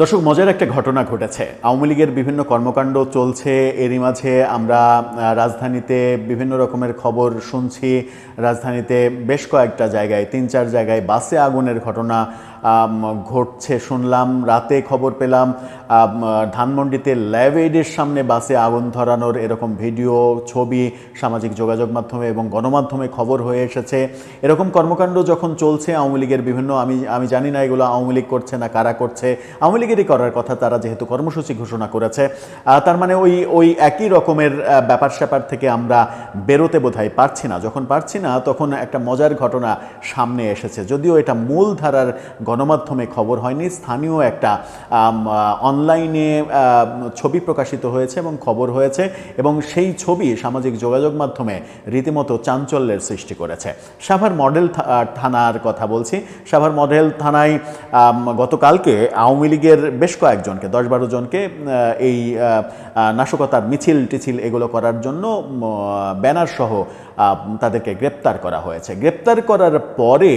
দর্শক, মজার একটা ঘটনা ঘটেছে। আওয়ামী লীগের বিভিন্ন কর্মকাণ্ড চলছে, এরই মাঝে আমরা রাজধানীতে বিভিন্ন রকমের খবর শুনছি। রাজধানীতে বেশ কয়েকটা জায়গায়, তিন চার জায়গায় বাসে আগুনের ঘটনা ঘটছে, শুনলাম, রাতে খবর পেলাম ধানমন্ডিতে ল্যাব এইডের সামনে বাসে আগুন ধরানোর এরকম ভিডিও, ছবি, সামাজিক যোগাযোগ মাধ্যমে এবং গণমাধ্যমে খবর হয়ে এসেছে। এরকম কর্মকাণ্ড যখন চলছে, আওয়ামী লীগের বিভিন্ন, আমি আমি জানি না এগুলো আওয়ামী লীগ করছে না কারা করছে, আওয়ামী লীগেরই করার কথা তারা যেহেতু কর্মসূচি ঘোষণা করেছে। তার মানে ওই ওই একই রকমের ব্যাপার স্যাপার থেকে আমরা বেরোতে বোধহয় পারছি না। যখন পারছি না, তখন একটা মজার ঘটনা সামনে এসেছে। যদিও এটা মূল ধারার গণমাধ্যমে খবর হয়নি স্থানীয় একটা অনলাইনে ছবি প্রকাশিত হয়েছে এবং খবর হয়েছে এবং সেই ছবি সামাজিক যোগাযোগ মাধ্যমে রীতিমতো চাঞ্চল্যের সৃষ্টি করেছে। সাভার মডেল থানার কথা বলছি। সাভার মডেল থানায় গতকালকে আওয়ামী লীগের বেশ কয়েকজনকে দশ বারো জনকে এই নাশকতার মিছিল টিছিল এগুলো করার জন্য ব্যানার সহ আহ, তাদেরকে গ্রেপ্তার করা হয়েছে। গ্রেপ্তার করার পরে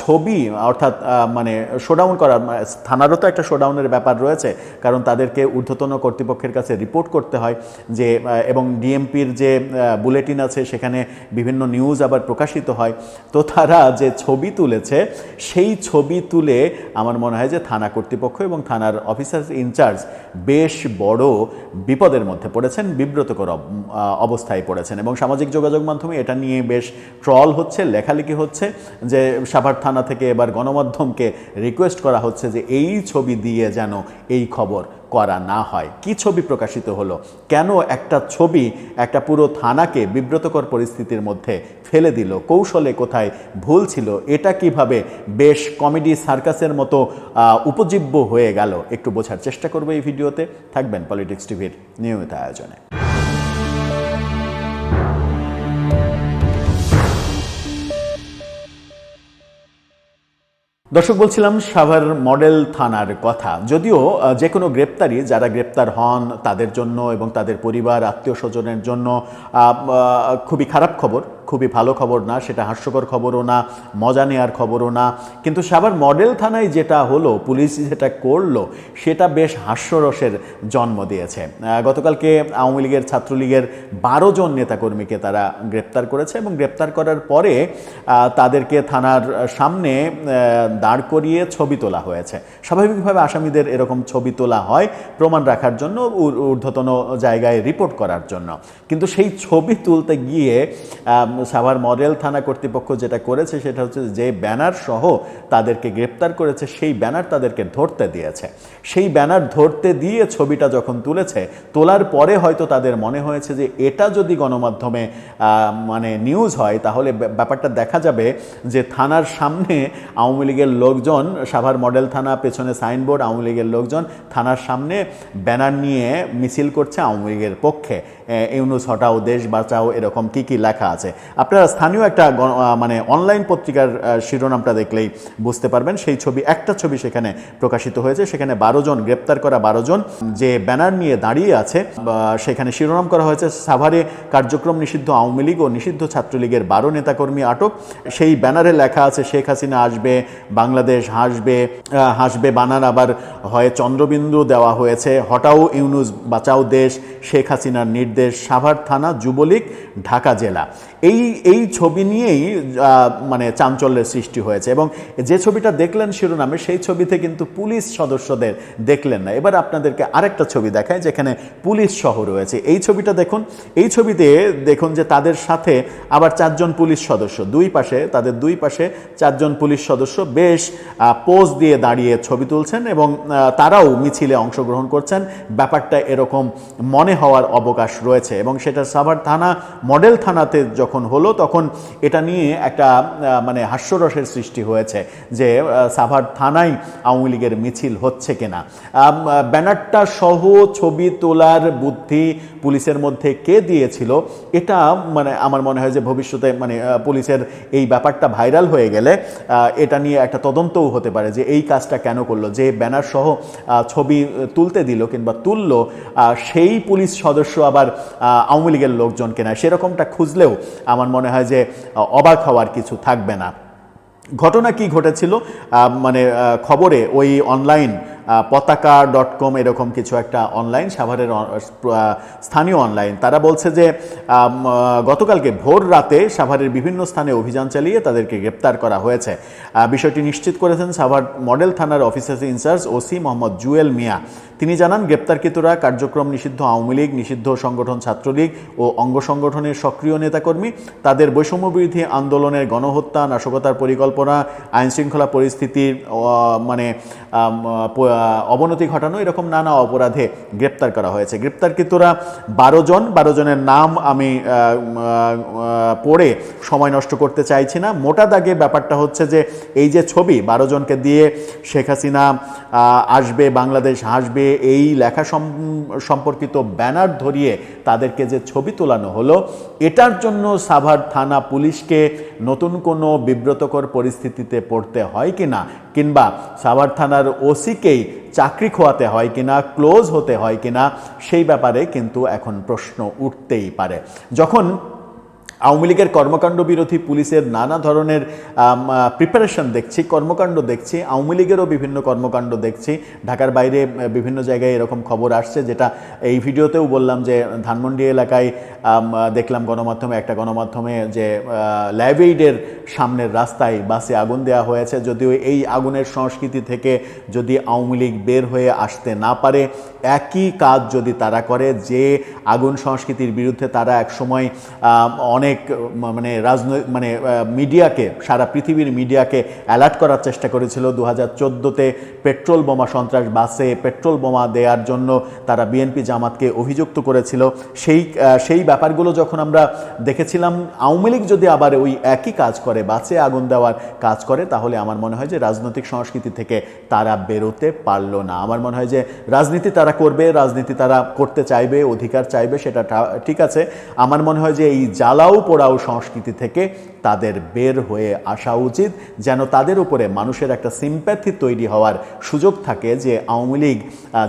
ছবি, অর্থাৎ মানে শোডাউন করার মানে থানারও তো একটা শোডাউনের ব্যাপার রয়েছে, কারণ তাদেরকে ঊর্ধ্বতন কর্তৃপক্ষের কাছে রিপোর্ট করতে হয় যে এবং ডিএমপির যে বুলেটিন আছে, সেখানে বিভিন্ন নিউজ আবার প্রকাশিত হয়। তো তারা যে ছবি তুলেছে, সেই ছবি তুলে আমার মনে হয় যে থানা কর্তৃপক্ষ এবং থানার অফিসার ইনচার্জ বেশ বড় বিপদের মধ্যে পড়েছেন, বিব্রতকর অবস্থায় পড়েছেন এবং সামাজিক যোগাযোগ মাধ্যমে, এটা নিয়ে বেশ ট্রল হচ্ছে, লেখালেখি হচ্ছে, যে সাভার থানা থেকে এবার গণমাধ্যমকে রিকোয়েস্ট করা হচ্ছে যে এই ছবি দিয়ে যেন এই খবর করা না হয়। কি ছবি প্রকাশিত হলো? কেন একটা ছবি একটা পুরো থানাকে বিব্রতকর পরিস্থিতির মধ্যে ফেলে দিল? কৌশলে কোথায় ভুল ছিল? এটা কীভাবে বেশ কমেডি সার্কাসের মতো উপজীব্য হয়ে গেল? একটু বোঝার চেষ্টা করব এই ভিডিওতে। থাকবেন পলিটিক্স টিভির নিয়মিত আয়োজনে। দর্শক, বলছিলাম সাভার মডেল থানার কথা। যদিও যে কোনো গ্রেপ্তারি, যারা গ্রেপ্তার হন তাদের জন্য এবং তাদের পরিবার, আত্মীয় স্বজনের জন্য খুবই খারাপ খবর। খুবই ভালো খবর না, সেটা হাস্যকর খবরও না, মজা নেওয়ার খবরও না। কিন্তু সাবার মডেল থানায় যেটা হলো, পুলিশ যেটা করল, সেটা বেশ হাস্যরসের জন্ম দিয়েছে। গতকালকে আওয়ামী লীগের ছাত্রলীগের বারো জন নেতাকর্মীকে তারা গ্রেপ্তার করেছে এবং গ্রেপ্তার করার পরে তাদেরকে থানার সামনে দাঁড় করিয়ে ছবি তোলা হয়েছে। স্বাভাবিকভাবে আসামিদের এরকম ছবি তোলা হয় প্রমাণ রাখার জন্য ঊর্ধ্বতন জায়গায় রিপোর্ট করার জন্য। কিন্তু সেই ছবি তুলতে গিয়ে সাভার মডেল থানা কর্তৃপক্ষ যেটা করেছে সেটা হচ্ছে যে ব্যানার সহ তাদেরকে গ্রেপ্তার করেছে, সেই ব্যানার তাদেরকে ধরতে দিয়েছে। সেই ব্যানার ধরতে দিয়ে ছবিটা যখন তুলেছে, তোলার পরে হয়তো তাদের মনে হয়েছে যে এটা যদি গণমাধ্যমে মানে নিউজ হয়, তাহলে ব্যাপারটা দেখা যাবে যে থানার সামনে আওয়ামী লীগের লোকজন, সাভার মডেল থানা, পেছনে সাইনবোর্ড, আওয়ামী লীগের লোকজন থানার সামনে ব্যানার নিয়ে মিছিল করছে আওয়ামী লীগের পক্ষে। ইউনুস, হটাও দেশ বাঁচাও, এরকম কি কি লেখা আছে। আপনারা স্থানীয় একটা মানে অনলাইন পত্রিকার শিরোনামটা দেখলেই বুঝতে পারবেন। সেই ছবি, একটা ছবি সেখানে প্রকাশিত হয়েছে। সেখানে বারো জন, গ্রেপ্তার করা বারো জন, যে ব্যানার নিয়ে দাঁড়িয়ে আছে সেখানে শিরোনাম করা হয়েছে, সাভারে কার্যক্রম নিষিদ্ধ আওয়ামী লীগ ও নিষিদ্ধ ছাত্রলীগের বারো নেতাকর্মী আটক। সেই ব্যানারে লেখা আছে, শেখ হাসিনা আসবে, বাংলাদেশ হাসবে হাসবে বানান আবার হয় চন্দ্রবিন্দু দেওয়া হয়েছে। হটাও ইউনুস বাঁচাও দেশ, শেখ হাসিনার নির্দেশ, সাভার থানা যুবলীগ, ঢাকা জেলা। এই এই এই ছবি নিয়েই মানে চাঞ্চল্যের সৃষ্টি হয়েছে এবং যে ছবিটা দেখলেন শিরোনামে, সেই ছবিতে কিন্তু পুলিশ সদস্যদের দেখলেন না। এবার আপনাদেরকে আরেকটা ছবি দেখায় যেখানে পুলিশ সহ রয়েছে। এই ছবিটা দেখুন, এই ছবিতে দেখুন যে তাদের সাথে আবার চারজন পুলিশ সদস্য। দুই পাশে, তাদের দুই পাশে চারজন পুলিশ সদস্য বেশ পোজ দিয়ে দাঁড়িয়ে ছবি তুলছেন এবং তারাও মিছিলে অংশগ্রহণ করছেন। ব্যাপারটা এরকম মনে হওয়ার অবকাশ রয়েছে এবং সেটা সাভার থানা, মডেল থানাতে যখন হলো, তখন এটা নিয়ে একটা মানে হাস্যরসের সৃষ্টি হয়েছে যে সাভার থানায় আওয়ামী লীগের মিছিল হচ্ছে কিনা। ব্যানারটা সহ ছবি তোলার বুদ্ধি পুলিশের মধ্যে কে দিয়েছিল, এটা মানে আমার মনে হয় যে ভবিষ্যতে মানে পুলিশের এই ব্যাপারটা ভাইরাল হয়ে গেলে এটা নিয়ে একটা তদন্তও হতে পারে যে এই কাজটা কেন করল। যে ব্যানার সহ ছবি তুলতে দিল কিংবা তুললো সেই পুলিশ সদস্য আবার আওয়ামী লীগের লোকজন কেনা, সেরকমটা খুঁজলেও আমার মনে হয় যে অবাক হওয়ার কিছু থাকবে না। ঘটনা কি ঘটেছিল? মানে খবরে ওই অনলাইন পতাকা ডট কম এরকম কিছু একটা অনলাইন সাভারের স্থানীয় অনলাইন তারা বলছে যে গতকালকে ভোর রাতে সাভারের বিভিন্ন স্থানে অভিযান চালিয়ে তাদেরকে গ্রেপ্তার করা হয়েছে। বিষয়টি নিশ্চিত করেছেন সাভার মডেল থানার officer in charge OC Mohammad Jewel Mia. তিনি জানান, গ্রেপ্তারকৃতরা কার্যক্রম নিষিদ্ধ আওয়ামী লীগ, নিষিদ্ধ সংগঠন ছাত্রলীগ ও অঙ্গ সংগঠনের সক্রিয় নেতাকর্মী। তাদের বৈষম্য বিরোধী আন্দোলনের গণহত্যা, নাশকতার পরিকল্পনা, আইনশৃঙ্খলা পরিস্থিতির মানে অবনতি ঘটানো, এরকম নানা অপরাধে গ্রেপ্তার করা হয়েছে। গ্রেপ্তারকৃতরা বারো জন, বারো জনের নাম আমি পড়ে সময় নষ্ট করতে চাইছি না। মোটা দাগে ব্যাপারটা হচ্ছে যে, এই যে ছবি, বারো জনকে দিয়ে শেখ হাসিনা আসবে, বাংলাদেশ হাসবে, এই লেখা সম্পর্কিত ব্যানার ধরিয়ে তাদেরকে যে ছবি তোলানো হলো, এটার জন্য সাভার থানা পুলিশকে নতুন কোনো বিব্রতকর পরিস্থিতিতে পড়তে হয় কিনা কিংবা সাভার থানার ওসিকেই চাকরি খোয়াতে হয় কিনা, ক্লোজ হতে হয় কিনা, সেই ব্যাপারে কিন্তু এখন প্রশ্ন উঠতেই পারে। যখন আওয়ামী লীগের কর্মকাণ্ড বিরোধী পুলিশের নানা ধরনের প্রিপারেশন দেখছি কর্মকাণ্ড দেখছি আওয়ামী লীগেরও বিভিন্ন কর্মকাণ্ড দেখছি। ঢাকার বাইরে বিভিন্ন জায়গায় এরকম খবর আসছে যেটা এই ভিডিওতেও বললাম যে ধানমন্ডি এলাকায় দেখলাম গণমাধ্যমে একটা গণমাধ্যমে যে ল্যাবেইডের সামনের রাস্তায় বাসে আগুন দেওয়া হয়েছে। যদিও এই আগুনের সংস্কৃতি থেকে যদি আওয়ামী লীগ বের হয়ে আসতে না পারে একই কাজ যদি তারা করে যে আগুন সংস্কৃতির বিরুদ্ধে তারা একসময় আম, অনেক মানে রাজনৈতিক মানে মিডিয়াকে, সারা পৃথিবীর মিডিয়াকে অ্যালার্ট করার চেষ্টা করেছিল। দু হাজার চোদ্দোতে পেট্রোল বোমা সন্ত্রাস বাসে পেট্রোল বোমা দেওয়ার জন্য তারা বিএনপি জামাতকে অভিযুক্ত করেছিল। সেই সেই ব্যাপারগুলো যখন আমরা দেখেছিলাম, আওয়ামী লীগ যদি আবার ওই একই কাজ করে, বাসে আগুন দেওয়ার কাজ করে, তাহলে আমার মনে হয় যে রাজনৈতিক সংস্কৃতি থেকে তারা বেরোতে পারল না। আমার মনে হয় যে রাজনীতি তারা করবে, রাজনীতি তারা করতে চাইবে, অধিকার চাইবে, সেটা ঠিক আছে। আমার মনে হয় যে এই জ্বালাও পোড়াও সংস্কৃতি থেকে তাদের বের হয়ে আসা উচিত, যেন তাদের উপরে মানুষের একটা সিম্প্যাথি তৈরি হওয়ার সুযোগ থাকে যে আওয়ামী লীগ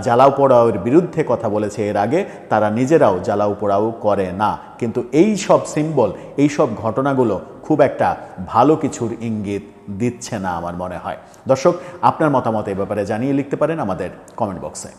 জ্বালাও পোড়াওয়ের বিরুদ্ধে কথা বলেছে এর আগে, তারা নিজেরাও জ্বালাও পোড়াও করে না। কিন্তু এই সব সিম্বল এই সব ঘটনাগুলো খুব একটা ভালো কিছুর ইঙ্গিত দিচ্ছে না আমার মনে হয়। দর্শক, আপনার মতামত এই ব্যাপারে জানিয়ে লিখতে পারেন আমাদের কমেন্ট বক্সে